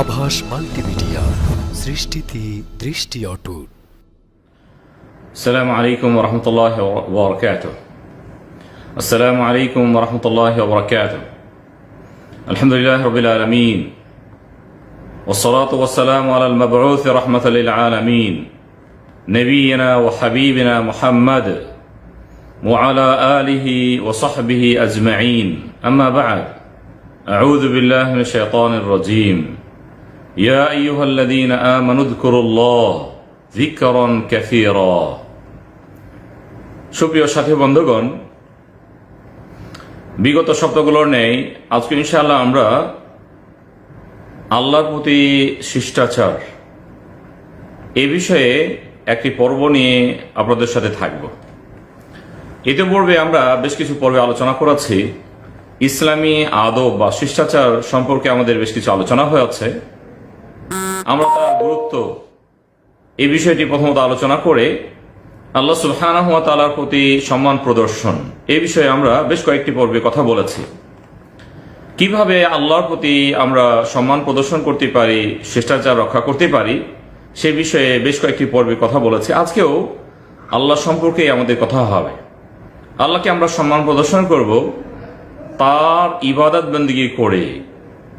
আভাস মাল্টিমিডিয়া সৃষ্টিতে দৃষ্টি অটুট السلام عليكم ورحمة الله وبركاته السلام عليكم ورحمة الله وبركاته الحمد لله رب العالمين والصلاة والسلام على المبعوث رحمة للعالمين نبينا وحبيبنا محمد وعلى آله وصحبه أجمعين أما بعد أعوذ بالله من الشيطان الرجيم يا أيها الذين آمنوا اذكروا الله ذكرا كثيرا সুপ্রিয় সাথী বন্ধুগণ বিগত সপ্তাহগুলোর নেই আজকে ইনশাআল্লাহ আমরা আল্লাহর প্রতি শিষ্টাচার এ বিষয়ে একটি পর্ব নিয়ে আপনাদের সাথে থাকব ইতিপূর্বে আমরা বেশ কিছু পর্বে আলোচনা করেছি ইসলামী আদব বা শিষ্টাচার সম্পর্কে আমাদের বেশ কিছু আলোচনা হয়েছে আমরা তার গুরুত্ব এই বিষয়টি প্রথমত আলোচনা করে আল্লাহ সুবহানাহু ওয়া তাআলার প্রতি সম্মান প্রদর্শন। এই বিষয়ে আমরা বেশ কয়েকটি পর্বে কথা বলেছি। কীভাবে আল্লাহর প্রতি আমরা সম্মান প্রদর্শন করতে পারি, শিষ্টাচার রক্ষা করতে পারি, সে বিষয়ে বেশ কয়েকটি পর্বে কথা বলেছি। আজকেও আল্লাহ সম্পর্কে আমাদের কথা হবে। আল্লাহকে আমরা সম্মান প্রদর্শন করব তার ইবাদত বন্দিগি করে।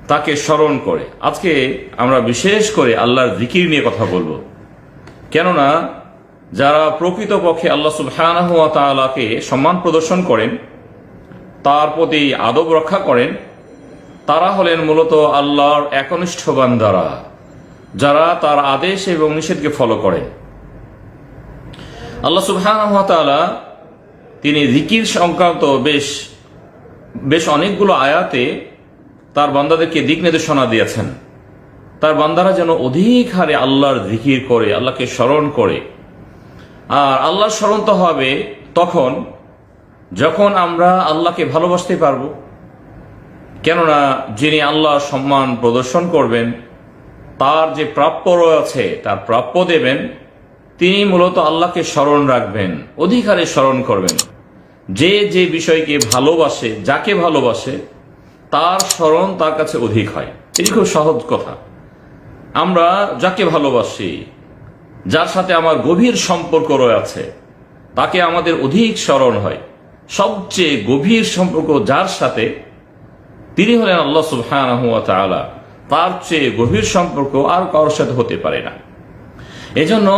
তাকে স্মরণ করে। আজকে আমরা বিশেষ করে আল্লাহর জিকির নিয়ে কথা বলব। কেননা, যারা প্রকৃতপক্ষে আল্লাহ সুবহানাহু সম্মান প্রদর্শন করেন, তার প্রতি আদব রক্ষা করেন, তারা হলেন মূলত আল্লাহর একনিষ্ঠ বান্দারা, যারা তার আদেশ এবং নিষেধকে ফলো করেন। আল্লাহ সুবহানাহু তিনি জিকির সংক্রান্ত বেশ বেশ অনেকগুলো আয়াতে তার বান্দাদেরকে দিক নির্দেশনা দিয়েছেন। তার বান্দারা যেন অধিক হারে আল্লাহর জিকির করে, আল্লাহকে স্মরণ করে। আর আল্লাহর স্মরণ তো হবে তখন, যখন আমরা আল্লাহকে ভালোবাসতে পারব। কেননা যিনি আল্লাহর সম্মান প্রদর্শন করবেন, তার যে প্রাপ্য রয়েছে, তার প্রাপ্য দেবেন, তিনি মূলত আল্লাহকে স্মরণ রাখবেন অধিকারে স্মরণ করবেন। যে যে বিষয়কে ভালোবাসে, যাকে ভালোবাসে তার স্মরণ তার কাছে অধিক হয়। এটি খুব সহজ কথা। আমরা যাকে ভালোবাসি, যার সাথে আমার গভীর সম্পর্ক রয়েছে, তাকে আমাদের অধিক স্মরণ হয়। সবচেয়ে গভীর সম্পর্ক যার সাথে, তিনি হলেন আল্লাহ তাআলা। তার চেয়ে গভীর সম্পর্ক আর কারোর সাথে হতে পারে না। এজন্য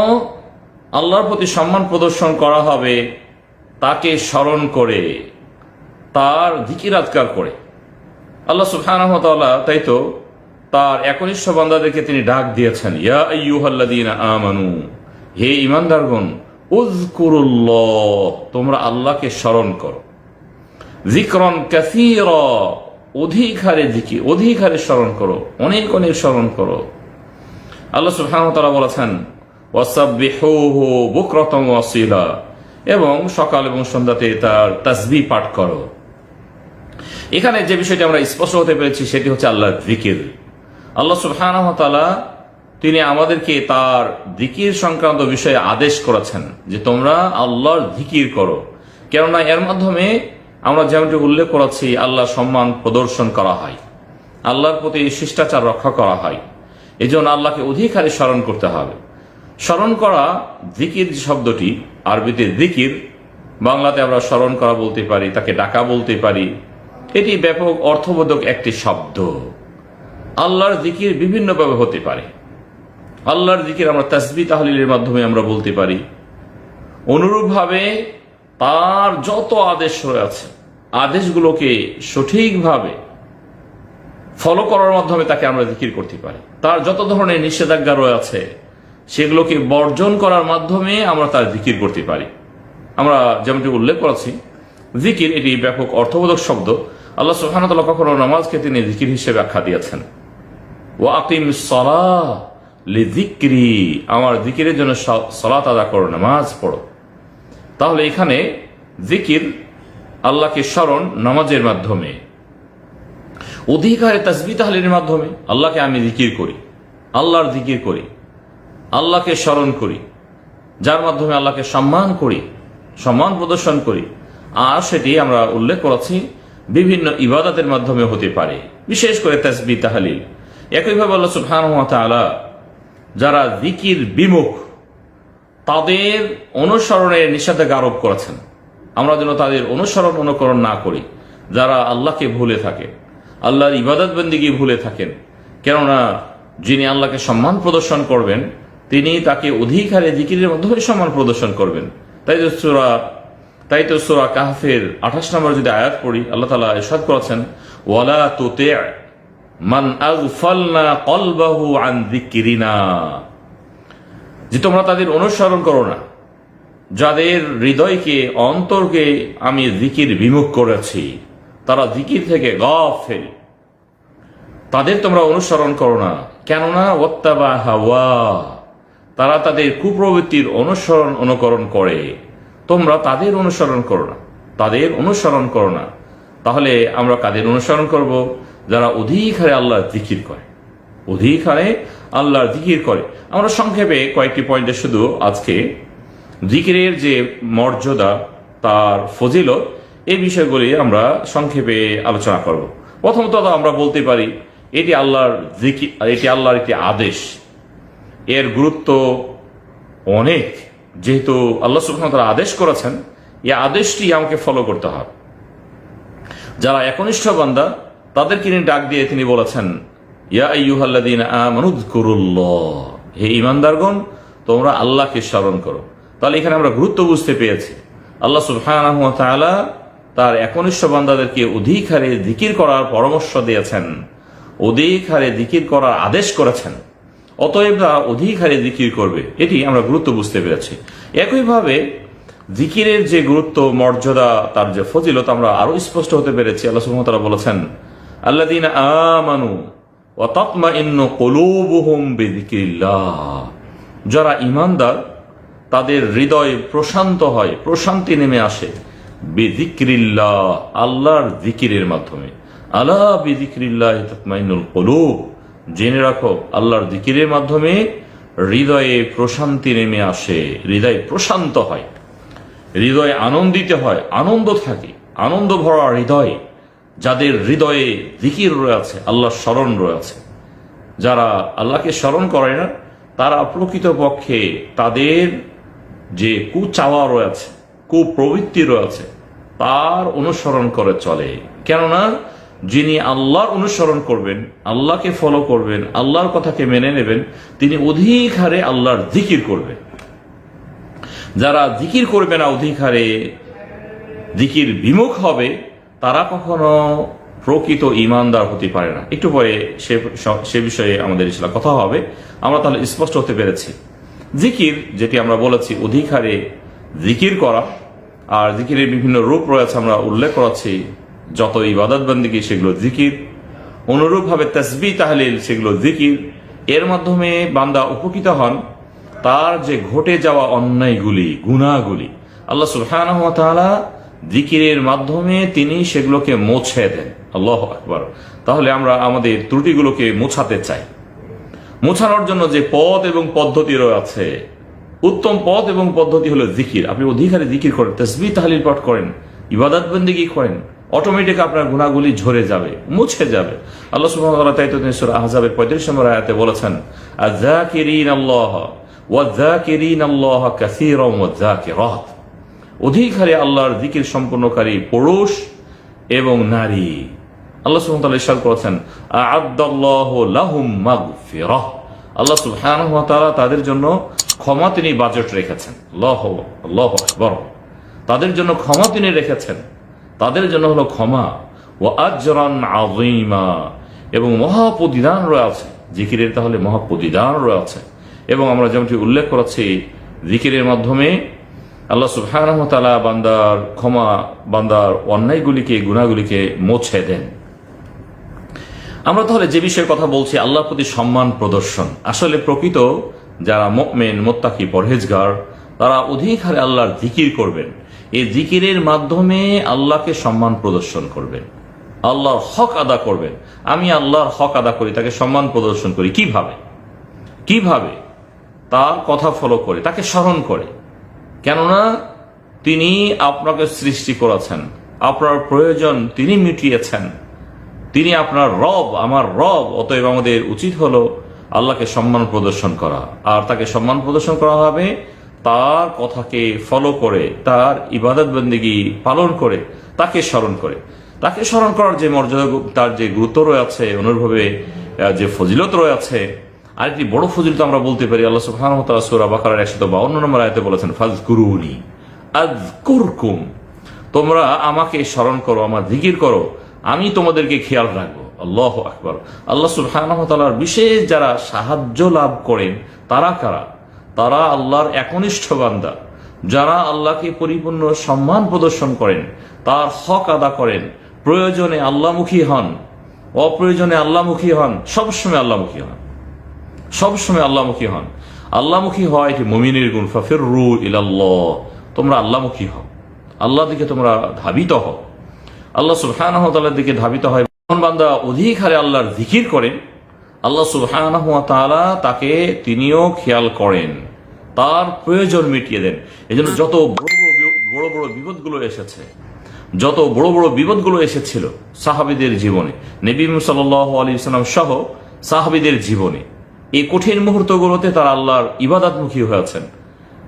আল্লাহর প্রতি সম্মান প্রদর্শন করা হবে, তাকে স্মরণ করে, তার জিকিরাতকার করে। আল্লাহ ওয়া তাই তো তার একনিষ্ঠ বান্দাদেরকে তিনি ডাক দিয়েছেন, ইয়া আমানু, হে ঈমানদারগণ, উযকুরুল্লাহ, তোমরা আল্লাহকে স্মরণ করো। যিকরন কাসীরা অধিক হারে জিকির অধিক হারে স্মরণ করো, অনেক অনেক স্মরণ করো। আল্লাহ তাআলা বলেছেন এবং সকাল এবং সন্ধ্যাতে তার তাসবিহ পাঠ করো। এখানে যে বিষয়টি আমরা স্পষ্ট হতে পেরেছি, সেটি হচ্ছে আল্লাহর জিকির। আল্লাহ সুবহানাহু তিনি আমাদেরকে তার জিকির সংক্রান্ত বিষয়ে আদেশ করেছেন যে তোমরা আল্লাহর জিকির করো। কেননা এর মাধ্যমে আমরা যেমনটি উল্লেখ করেছি, আল্লাহ সম্মান প্রদর্শন করা হয়, আল্লাহর প্রতি শিষ্টাচার রক্ষা করা হয়। এই জন্য আল্লাহকে অধিক হারে স্মরণ করতে হবে। স্মরণ করা জিকির শব্দটি, আরবিতে জিকির, বাংলাতে আমরা স্মরণ করা বলতে পারি, তাকে ডাকা বলতে পারি এটি ব্যাপক অর্থবোধক একটি শব্দ। আল্লাহর জিকির বিভিন্নভাবে হতে পারে। আল্লাহর জিকির আমরা তাসবি তাহলিলের মাধ্যমে আমরা বলতে পারি। অনুরূপভাবে তার যত আদেশ রয়েছে আদেশগুলোকে সঠিকভাবে ফলো করার মাধ্যমে তাকে আমরা জিকির করতে পারি। তার যত ধরনের নিষেধাজ্ঞা রয়েছে সেগুলোকে বর্জন করার মাধ্যমে আমরা তার জিকির করতে পারি। আমরা যেমনটি উল্লেখ করেছি, জিকির এটি ব্যাপক অর্থবোধক শব্দ। আল্লাহ সুহানতাল্লাহ কখনো নামাজকে তিনি জিকির হিসেবে আখ্যা দিয়েছেন। ও আকিম জিক্রি আমার জিকিরের জন্য সলাত আদা করো, নামাজ পড়ো। তাহলে এখানে জিকির আল্লাহকে স্মরণ নামাজের মাধ্যমে। অধিকারে তাসবি তাহলিনের মাধ্যমে আল্লাহকে আমি জিকির করি, আল্লাহর জিকির করি, আল্লাহকে স্মরণ করি, যার মাধ্যমে আল্লাহকে সম্মান করি, সম্মান প্রদর্শন করি। আর সেটি আমরা উল্লেখ করেছি বিভিন্ন ইবাদতের মাধ্যমে হতে পারে, বিশেষ করে তাসবি, তাহালিল। একইভাবে আল্লাহ তাআলা যারা জিকির বিমুখ, তাদের অনুসরণের নিষেধাজ্ঞা আরোপ করেছেন। আমরা যেন তাদের অনুসরণ অনুকরণ না করি, যারা আল্লাহকে ভুলে থাকে, আল্লাহর ইবাদত বন্দিগি ভুলে থাকেন। কেননা, যিনি আল্লাহকে সম্মান প্রদর্শন করবেন, তিনি তাকে অধিকারে জিকিরের মাধ্যমে সম্মান প্রদর্শন করবেন। তাই সুরা তাই তো সুরা কাহফের আঠাশ নম্বর যদি আয়াত পড়ি, আল্লাহ তালা ইরশাদ করেছেন, ওয়ালা তুতে মান আগফালনা কলবাহু আন যিকরিনা যে তোমরা তাদের অনুসরণ করো না, যাদের হৃদয়কে, অন্তরকে আমি জিকির বিমুখ করেছি, তারা জিকির থেকে গফেল। তাদের তোমরা অনুসরণ করো না, কেননা ওত্তাবা হাওয়া, তারা তাদের কুপ্রবৃত্তির অনুসরণ, অনুকরণ করে। তোমরা তাদের অনুসরণ করো না। তাদের অনুসরণ করো না। তাহলে আমরা কাদের অনুসরণ করব? যারা অধিক হারে আল্লাহর জিকির করে। অধিক হারে আল্লাহর জিকির করে। আমরা সংক্ষেপে কয়েকটি পয়েন্টে শুধু আজকে জিকিরের যে মর্যাদা, তার ফজিলত, এই বিষয়গুলি আমরা সংক্ষেপে আলোচনা করব। প্রথমত আমরা বলতে পারি, এটি আল্লাহর জিকির, এটি আল্লাহর একটি আদেশ। এর গুরুত্ব অনেক। যেহেতু আল্লাহ সুবহানাহু আদেশ করেছেন, এই আদেশটি আমাকে ফলো করতে হবে। যারা একনিষ্ঠ বান্দা, তাদেরকে তিনি ডাক দিয়ে তিনি বলেছেন হে ঈমানদারগণ, তোমরা আল্লাহকে স্মরণ করো। তাহলে এখানে আমরা গুরুত্ব বুঝতে পেরেছি। আল্লাহ সুবহানাহু ওয়া তাআলা তার একনিষ্ঠ বান্দাদেরকে অধিক হারে জিকির করার পরামর্শ দিয়েছেন, অধিক হারে জিকির করার আদেশ করেছেন। অতএব তারা অধিক হারে জিকির করবে। এটি আমরা গুরুত্ব বুঝতে পেরেছি। একইভাবে জিকিরের যে গুরুত্ব, মর্যাদা, তার যে ফজিলত আমরা আরও স্পষ্ট হতে পেরেছি। আল্লাহ সুবহানাহু বলেছেন, আল্লাযীনা আমানু বিযিকরিল্লাহ। যারা ঈমানদার, তাদের হৃদয় প্রশান্ত হয়, প্রশান্তি নেমে আসে। আল্লাহর জিকিরের মাধ্যমে। আলা বিযিকরিল্লাহ তাতমাইন্নুল কুলুব। জেনে রাখো, আল্লাহর জিকিরের মাধ্যমে হৃদয়ে প্রশান্তি নেমে আসে। হৃদয় প্রশান্ত হয়। হৃদয় আনন্দিত হয়, আনন্দ থাকে, আনন্দ ভরা হৃদয়, যাদের হৃদয়ে জিকির রয়েছে, আল্লাহর স্মরণ রয়েছে। যারা আল্লাহকে স্মরণ করে না, তারা প্রকৃতপক্ষে তাদের যে কুচাওয়া রয়েছে, কুপ্রবৃত্তি রয়েছে, তার অনুসরণ করে চলে। কেননা যিনি আল্লাহর অনুসরণ করবেন, আল্লাহকে ফলো করবেন, আল্লাহর কথাকে মেনে নেবেন, তিনি অধিক হারে আল্লাহর জিকির করবেন। যারা জিকির করবে না অধিক হারে, জিকির বিমুখ হবে, তারা কখনো প্রকৃত ইমানদার হতে পারে না। একটু পরে সে সে বিষয়ে আমাদের ইসলাম কথা হবে। আমরা তাহলে স্পষ্ট হতে পেরেছি। জিকির, যেটি আমরা বলেছি, অধিক হারে জিকির করা, আর জিকিরের বিভিন্ন রূপ রয়েছে, আমরা উল্লেখ করাচ্ছি। যত ইবাদত বন্দিগি সেগুলো জিকির, অনুরূপভাবে তসবি, তাহলিল সেগুলো জিকির, এর মাধ্যমে বান্দা উপকৃত হন তার যে ঘটে যাওয়া অন্যায়গুলি গুণাগুলি আল্লাহ তাআলা জিকিরের মাধ্যমে তিনি সেগুলোকে মুছে দেন। আল্লাহ আকবার। তাহলে আমরা আমাদের ত্রুটিগুলোকে মোছাতে চাই। মোছানোর জন্য যে পথ এবং পদ্ধতি রয়েছে, উত্তম পথ এবং পদ্ধতি হলো জিকির। আপনি অধিকারে জিকির করেন, তসবি, তাহলিল পাঠ করেন ইবাদত বন্দিগি করেন অটোমেটিক আপনার গুণাগুলি ঝরে যাবে, মুছে যাবে। আল্লাহ তাআলা তাই তো তিনি সূরা আহজাবের 35 নম্বর আয়াতে বলেছেন আয-যাকিরিন আল্লাহ ওয়ায-যাকিরিন আল্লাহ কাসীরান ওয়ায-যাকিরাত অধিক হারে আল্লাহর জিকির সম্পন্নকারী পুরুষ এবং নারী। আল্লাহ তাআলা ইরশাদ করেছেন আ'আদ্দাল্লাহু লাহুম মাগফিরাহ। আল্লাহ তাআলা তাদের জন্য ক্ষমা তিনি বাজেট রেখেছেন। আল্লাহ, আল্লাহু আকবার। তাদের জন্য ক্ষমা তিনি রেখেছেন। তাদের জন্য হলো ক্ষমা ও আজরান আযীমা। এবং মহাপ্রতিদান রয়েছে। জিকিরের তাহলে মহাপ্রতিদান রয়েছে। এবং আমরা যেমনটি উল্লেখ করেছি, জিকিরের মাধ্যমে আল্লাহ সুবহানাহু বান্দার ক্ষমা, বান্দার অন্যায়গুলিকে, গুনাহগুলিকে মুছে দেন। আমরা তাহলে যে বিষয়ে কথা বলছি, আল্লাহর প্রতি সম্মান প্রদর্শন। আসলে প্রকৃত যারা মোকমেন মোত্তাকি, পরহেজগার, তারা অধিক হারে আল্লাহর জিকির করবেন। এই জিকিরের মাধ্যমে আল্লাহকে সম্মান প্রদর্শন করবেন আল্লাহর হক আদা করবেন আমি আল্লাহর হক আদা করি, তাকে সম্মান প্রদর্শন করি। কীভাবে? কীভাবে? তার কথা ফলো করে, তাকে স্মরণ করে। কেননা তিনি আপনাকে সৃষ্টি করেছেন, আপনার প্রয়োজন তিনি মিটিয়েছেন। তিনি আপনার রব, আমার রব, অতএব আমাদের উচিত হলো আল্লাহকে সম্মান প্রদর্শন করা। আর তাকে সম্মান প্রদর্শন করা হবে তার কথাকে ফলো করে তার ইবাদত বন্দিগি পালন করে তাকে স্মরণ করে। তাকে স্মরণ করার যে মর্যাদা তার যে গুরুত্ব রয়েছে অনুরূপভাবে আহ, যে ফজিলত রয়েছে আরেকটি বড় ফজিলত আমরা বলতে পারি। আল্লাহ তাআলা সূরা বাকারার 152 নম্বর আয়াতে বলেছেন ফাজকুরুনি আযকুরকুম তোমরা আমাকে স্মরণ করো আমার জিকির করো আমি তোমাদেরকে খেয়াল রাখব। আল্লাহ আকবর। আল্লাহ সুবহানাহু বিশেষ যারা সাহায্য লাভ করেন তারা কারা? তারা আল্লাহর একনিষ্ঠ বান্দা। যারা আল্লাহকে পরিপূর্ণ সম্মান প্রদর্শন করেন, তার হক আদা করেন, প্রয়োজনে আল্লাহমুখী হন, অপ্রয়োজনে আল্লাহমুখী হন, সবসময় আল্লাহমুখী হন। সবসময় আল্লাহমুখী হন। আল্লাহমুখী হয় এটি মমিনের গুণ। ফাফির রু ইলাল্লাহ, তোমরা আল্লাহমুখী হও। আল্লাহ দিকে তোমরা ধাবিত হও। আল্লাহ সুবহানাহু তাআলার দিকে ধাবিত হয়। বান্দা অধিক হারে আল্লাহর জিকির করেন, আল্লাহ সুবহানাহু তাকে তিনিও খেয়াল করেন। তার প্রয়োজন মিটিয়ে দেন। এজন্য যত বড় বড় বড় বিপদগুলো এসেছে, যত বড় বড় বিপদগুলো এসেছিল সাহাবিদের জীবনে, নবী সাল্লাহ আলী সাল্লাম সহ সাহাবিদের জীবনে, এই কঠিন মুহূর্তগুলোতে তারা আল্লাহর ইবাদাতমুখী হয়েছেন।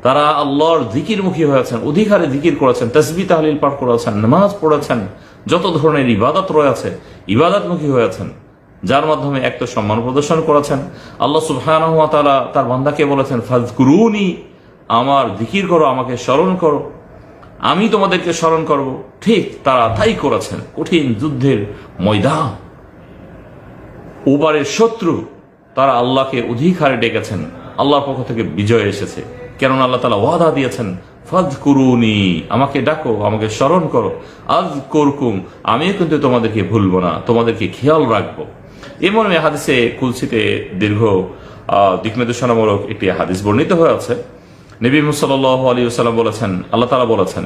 তারা আল্লাহর জিকিরমুখী হয়েছেন, অধিকারে জিকির করেছেন তসবি তাহলিল পাঠ করেছেন, নামাজ পড়েছেন, যত ধরনের ইবাদত রয়েছে, ইবাদতমুখী হয়েছেন। যার মাধ্যমে এক তো সম্মান প্রদর্শন করেছেন। আল্লাহ তাআলা তার বান্দাকে বলেছেন ফাজকুরুনি আমার জিকির করো, আমাকে স্মরণ করো। আমি তোমাদেরকে স্মরণ করব। ঠিক তারা তাই করেছেন, কঠিন যুদ্ধের ময়দান। ওপারের শত্রু, তারা আল্লাহকে অধিক হারে ডেকেছেন। আল্লাহর পক্ষ থেকে বিজয় এসেছে। কেননা আল্লাহ তালা ওয়াদা দিয়েছেন ফাজ কুরুনি আমাকে ডাকো, আমাকে স্মরণ করো। আজ করকুম আমিও কিন্তু তোমাদেরকে ভুলবো না, তোমাদেরকে খেয়াল রাখব। এমন হাদিসে কুলসিতে দীর্ঘ আহ, দিক একটি হাদিস বর্ণিত হয়ে আছে। নবী মুসাল্লাহ আলী সাল্লাম বলেছেন আল্লাহ তালা বলেছেন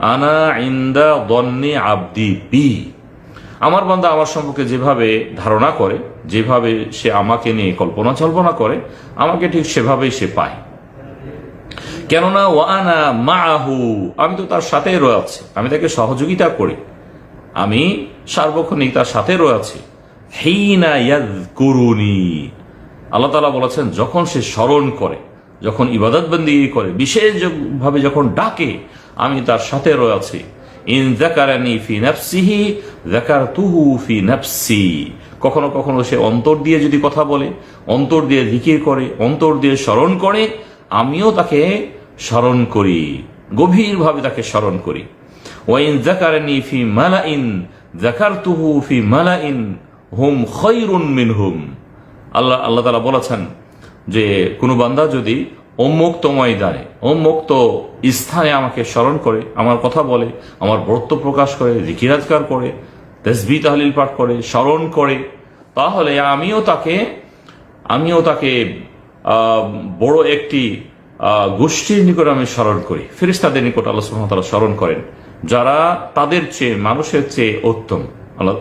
আনা ইন্দা দন্নি আব্দি বি। আমার বান্দা আমার সম্পর্কে যেভাবে ধারণা করে যেভাবে সে আমাকে নিয়ে কল্পনা জল্পনা করে আমাকে ঠিক সেভাবেই সে পায়। কেননা ওয়ানা মাহু আমি তো তার সাথে রয়েছি আমি তাকে সহযোগিতা করি। আমি সার্বক্ষণিক তার সাথে রয়েছি হেইনা আল্লাহ তালা বলেছেন, যখন সে স্মরণ করে, যখন ইবাদত বন্দি করে, বিশেষভাবে যখন ডাকে, আমি তার সাথে রয়েছি ইন ফি জাকারতুহু ফি কখনো কখনো সে অন্তর দিয়ে যদি কথা বলে, অন্তর দিয়ে জিকির করে, অন্তর দিয়ে স্মরণ করে, আমিও তাকে স্মরণ করি, গভীরভাবে তাকে স্মরণ করি। ওয়াইন জাকারানি ফি মালাইন জাকারতুহু ফি মালাইন, হুম খৈরুন মিনহুম। আল্লাহ আল্লাহ তালা বলেছেন যে, কোনো বান্দা যদি উন্মুক্ত ময়দানে, উন্মুক্ত স্থানে আমাকে স্মরণ করে, আমার কথা বলে, আমার বর্ত প্রকাশ করে, জিকিরাজগার করে তেসবি তাহলিল পাঠ করে, স্মরণ করে, তাহলে আমিও তাকে আমিও তাকে বড় একটি গোষ্ঠীর নিকট আমি স্মরণ করি। ফেরিস্তাদের নিকট আল্লাহ সুহামতাল্লাহ স্মরণ করেন। যারা তাদের চেয়ে, মানুষের চেয়ে উত্তম। আল্লাহ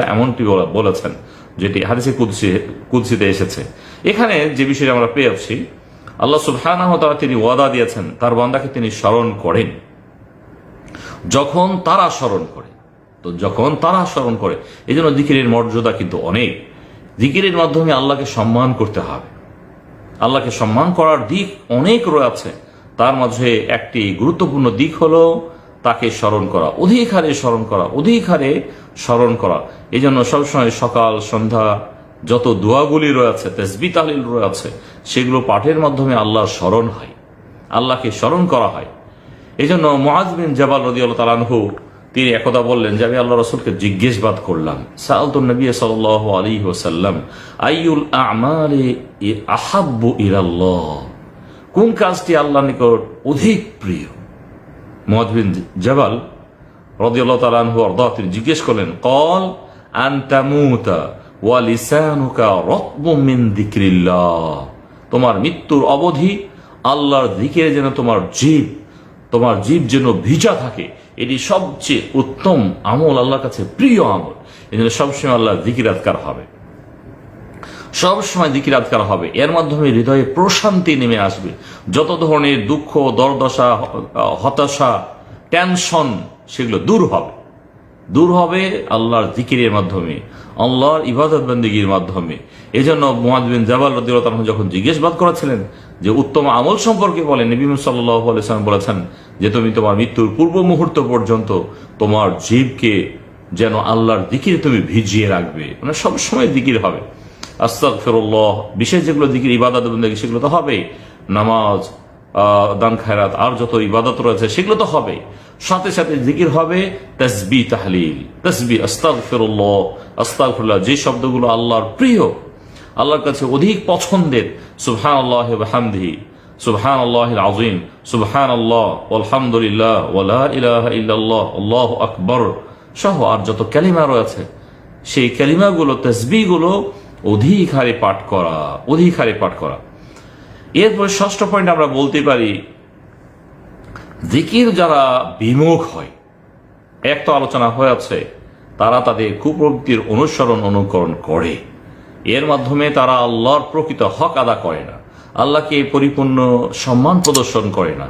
এমনটি বলেছেন, যেটি হাদিসে কুদ্সি কুদ্সিতে এসেছে। এখানে যে বিষয়টি আমরা পেয়েছি আল্লাহ সুবহানাহ তাআলা তিনি ওয়াদা দিয়েছেন, তার বান্দাকে তিনি স্মরণ করেন। যখন তারা স্মরণ করে, তো যখন তারা স্মরণ করে এই জন্য দিকিরের মর্যাদা কিন্তু অনেক। দিকিরের মাধ্যমে আল্লাহকে সম্মান করতে হবে। আল্লাহকে সম্মান করার দিক অনেক রয়েছে। তার মাঝে একটি গুরুত্বপূর্ণ দিক হলো তাকে স্মরণ করা অধিক হারে স্মরণ করা অধিক হারে স্মরণ করা। এই জন্য সবসময় সকাল, সন্ধ্যা, যত দোয়াগুলি রয়েছে তেসবি তাহলিল রয়েছে, সেগুলো পাঠের মাধ্যমে আল্লাহর স্মরণ হয়, আল্লাহকে স্মরণ করা হয়। এই জন্য মহাজ বিন জাবাল রদি আল্লাহ তালানহু তিনি একদা বললেন যে, আমি আল্লাহ রসুলকে জিজ্ঞেসবাদ করলাম। সালতু নবী সাল আলী ওসাল্লাম আইউল আমালে কোন কাজটি আল্লাহ নিকট অধিক প্রিয়? মহাজ বিন জাবাল রদিয়াল্লাহ তালানহু অর্দা তিনি জিজ্ঞেস করলেন, কল আন্তামুতা ওয়া লিসানুকা রত্ম মিন দিক্রিল্লাহ তোমার মৃত্যুর অবধি আল্লাহর দিকে যেন তোমার জীব তোমার জীব যেন ভিজা থাকে। এটি সবচেয়ে উত্তম আমল আল্লাহর কাছে প্রিয় আমল। এই জন্য সবসময় আল্লাহর দিকিরাতকার হবে। সব সময় দিকির আজকার হবে। এর মাধ্যমে হৃদয়ে প্রশান্তি নেমে আসবে। যত ধরনের দুঃখ, দরদশা হতাশা টেনশন সেগুলো দূর হবে। দূর হবে আল্লাহর জিকিরের মাধ্যমে, আল্লাহর ইবাদত বন্দীগীর মাধ্যমে। এই জন্য মোহাম্মদ বিন জাবাল রদিউল্লাহ যখন জিজ্ঞেসবাদ করেছিলেন যে, উত্তম আমল সম্পর্কে বলেন? নবী সাল্লাহ বলেছেন যে, তুমি তোমার মৃত্যুর পূর্ব মুহূর্ত পর্যন্ত তোমার জীবকে যেন আল্লাহর দিকির তুমি ভিজিয়ে রাখবে। মানে সবসময় দিকির হবে। আস্তাক ফেরুল্লাহ বিশেষ যেগুলো দিকির ইবাদত সেগুলো তো হবে নামাজ দান, খায়রাত, আর যত ইবাদত রয়েছে, সেগুলো তো হবে সাথে সাথে জিকির হবে তসবি, তাহলিল। তসবি আস্তাক ফেরুল্লাহ আস্তাক যে শব্দগুলো আল্লাহর প্রিয়, আল্লাহর কাছে অধিক পছন্দের সুবহান আল্লাহ হামদি সুবহান আল্লাহ আজিম সুবহান আল্লাহ আলহামদুলিল্লাহ ওয়ালা ইলাহা ইল্লাল্লাহ, আল্লাহ আকবর, সহ আর যত ক্যালিমা রয়েছে, সেই ক্যালিমাগুলো তসবিগুলো অধিক হারে পাঠ করা অধিক হারে পাঠ করা। এরপর ষষ্ঠ পয়েন্ট আমরা বলতে পারি, জিকির যারা বিমুখ হয়, এক তো আলোচনা হয়ে আছে, তারা তাদের কুপ্রবৃত্তির অনুসরণ, অনুকরণ করে। এর মাধ্যমে তারা আল্লাহর প্রকৃত হক আদা করে না, আল্লাহকে পরিপূর্ণ সম্মান প্রদর্শন করে না।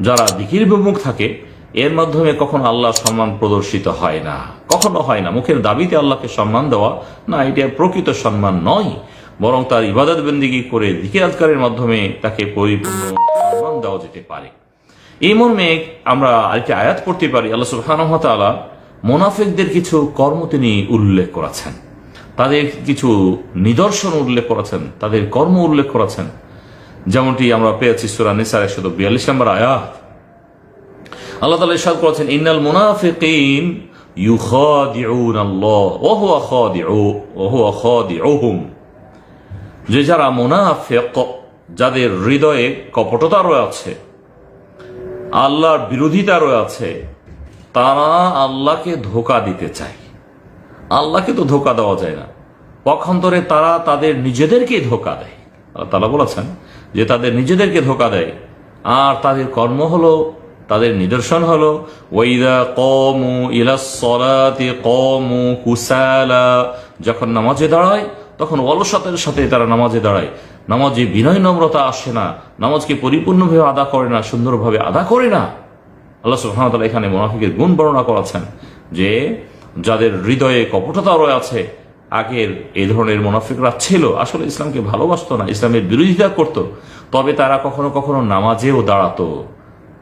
যারা দিকির বিমুখ থাকে, এর মাধ্যমে কখন আল্লাহ সম্মান প্রদর্শিত হয় না। কখনো হয় না। মুখের দাবিতে আল্লাহকে সম্মান দেওয়া না, এটা প্রকৃত সম্মান নয়। বরং তার ইবাদত বন্দিগি করে দিকির আজকারের মাধ্যমে তাকে পরিপূর্ণ সম্মান দেওয়া যেতে পারে। এই মর্মে আমরা আরেকটি আয়াত পড়তে পারি। আল্লাহ সুবহানাহু ওয়া তাআলা মোনাফিকদের কিছু কর্ম তিনি উল্লেখ করেছেন। তাদের কিছু নিদর্শন উল্লেখ করেছেন। তাদের কর্ম উল্লেখ করেছেন। যেমনটি আমরা পেয়েছি সুরা নিসার একশত বিয়াল্লিশ নম্বর আয়াত। আল্লাহ তাআলা ইরশাদ করেছেন, ইন্নাল মুনাফিকিন যে যারা মুনাফিক, যাদের হৃদয়ে কপটতা রয়েছে, আল্লাহর বিরোধিতা রয়েছে, তারা আল্লাহকে ধোকা দিতে চায়। আল্লাহকে তো ধোকা দেওয়া যায় না। পক্ষান্তরে তারা তাদের নিজেদেরকে ধোকা দেয়। তালা বলেছেন যে তাদের নিজেদেরকে ধোকা দেয়। আর তাদের কর্ম হলো তাদের নিদর্শন হলো, ওয়াইদা কমু ইলাসলাতি কমু কুসালা যখন নামাজে দাঁড়ায়, তখন অলসতার সাথে তারা নামাজে দাঁড়ায়। নামাজে বিনয় নম্রতা আসে না, নামাজকে পরিপূর্ণভাবে আদা করে না, সুন্দরভাবে আদা করে না। আল্লাহ সুহামতাল্লাহ এখানে মোনাফিকের গুণ বর্ণনা করাছেন যে, যাদের হৃদয়ে কপটতা রয়েছে আগের এই ধরনের মোনাফিকরা ছিল, আসলে ইসলামকে ভালোবাসতো না, ইসলামের বিরোধিতা করত। তবে তারা কখনো কখনো নামাজেও দাঁড়াতো।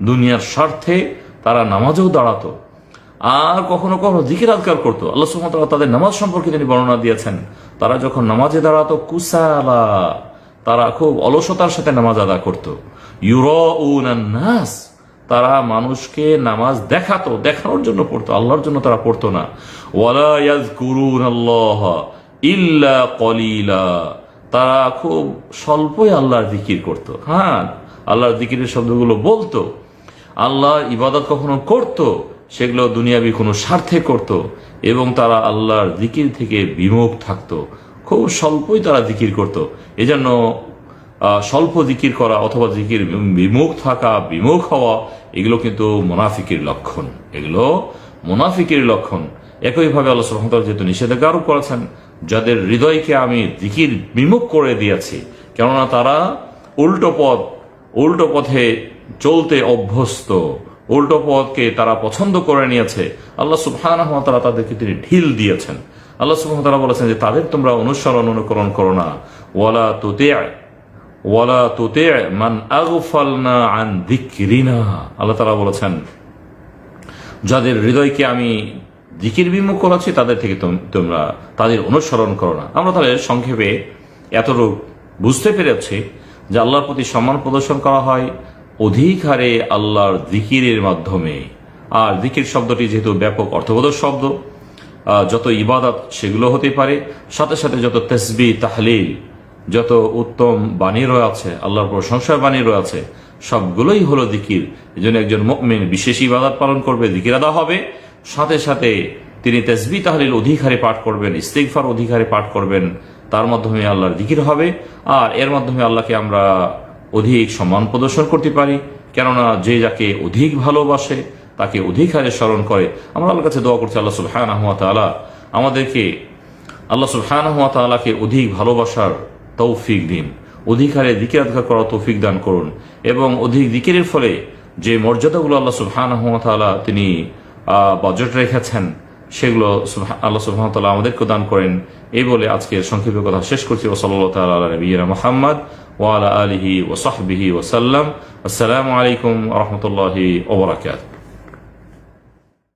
দুনিয়ার স্বার্থে তারা নামাজেও দাঁড়াতো। আর কখনো কখনো দিকের আজগার করতো। আল্লাহ সুহামতাল্লাহ তাদের নামাজ সম্পর্কে তিনি বর্ণনা দিয়েছেন, তারা যখন নামাজে দাঁড়াতো, কুসালা, তারা খুব অলসতার সাথে নামাজ আদা করতো। নাস, তারা মানুষকে নামাজ দেখাতো, দেখানোর জন্য পড়তো, আল্লাহর জন্য তারা পড়তো না। ইল্লা কলিলা, তারা খুব স্বল্পই আল্লাহর জিকির করত। হ্যাঁ আল্লাহর জিকিরের শব্দগুলো বলতো। আল্লাহ ইবাদত কখনো করত, সেগুলো দুনিয়াবি কোনো স্বার্থে করত এবং তারা আল্লাহর জিকির থেকে বিমুখ থাকত। খুব স্বল্পই তারা জিকির করত। এজন্য স্বল্প জিকির করা অথবা জিকির বিমুখ থাকা, বিমুখ হওয়া, এগুলো কিন্তু মোনাফিকের লক্ষণ। এগুলো মোনাফিকের লক্ষণ। একইভাবে আল্লাহ সুবহানাহু যেহেতু নিষেধাজ্ঞা আরোপ করেছেন, যাদের হৃদয়কে আমি জিকির বিমুখ করে দিয়েছি, কেননা তারা উল্টো পথ, উল্টো পথে চলতে অভ্যস্ত। উল্টো পথকে তারা পছন্দ করে নিয়েছে। আল্লাহ সুবহানাহু তাদেরকে তিনি ঢিল দিয়েছেন। আল্লাহ সুবহানাহু বলেছেন যে, তাদের তোমরা অনুসরণ অনুকরণ করো না। ওয়ালা তুতি' ওয়ালা তুতে মান আগফালনা আন যিকরিনা। আল্লাহ তাআলা বলেছেন, যাদের হৃদয়কে আমি জিকির বিমুখ করাচ্ছি তাদের থেকে তোম- তোমরা তাদের অনুসরণ করো না। আমরা তাহলে সংক্ষেপে এতটুকু বুঝতে পেরেছি যে, আল্লাহর প্রতি সম্মান প্রদর্শন করা হয় অধিক হারে আল্লাহর জিকিরের মাধ্যমে। আর জিকির শব্দটি যেহেতু ব্যাপক অর্থবোধক শব্দ যত ইবাদত সেগুলো হতে পারে, সাথে সাথে যত তেসবি, তাহলিল, যত উত্তম বাণী রয়েছে আল্লাহর প্রশংসার বাণী রয়েছে সবগুলোই হলো দিকির এই জন্য একজন মুমিন বিশেষ ইবাদত পালন করবে দিকির আদা হবে। সাথে সাথে তিনি তেসবি, তাহলিল অধিকারে পাঠ করবেন, ইস্তিগফার অধিকারে পাঠ করবেন, তার মাধ্যমে আল্লাহর দিকির হবে। আর এর মাধ্যমে আল্লাহকে আমরা অধিক সম্মান প্রদর্শন করতে পারি, কেননা যে যাকে অধিক ভালোবাসে, তাকে অধিক হারে স্মরণ করে। আমরা আল্লাহর কাছে দোয়া করছি, আল্লাহ ওয়া তাআলা আমাদেরকে, আল্লাহ সুবহানাহু ওয়া তাআলাকে অধিক ভালোবাসার তৌফিক দিন। অধিক হারে দিকের আদঘা করার তৌফিক দান করুন। এবং অধিক দিকের ফলে যে মর্যাদাগুলো আল্লাহ সুবহানাহু ওয়া তাআলা তিনি বজট রেখেছেন, সেগুলো আল্লাহ সুবহানাহু আমাদেরকে দান করেন। এই বলে আজকের সংক্ষিপ্ত কথা শেষ করছি। ও আলা নবিয়িনা মুহাম্মদ ওয়া আলা আলিহি ওয়া সাহবিহি ওয়া সাল্লাম আসসালামু আলাইকুম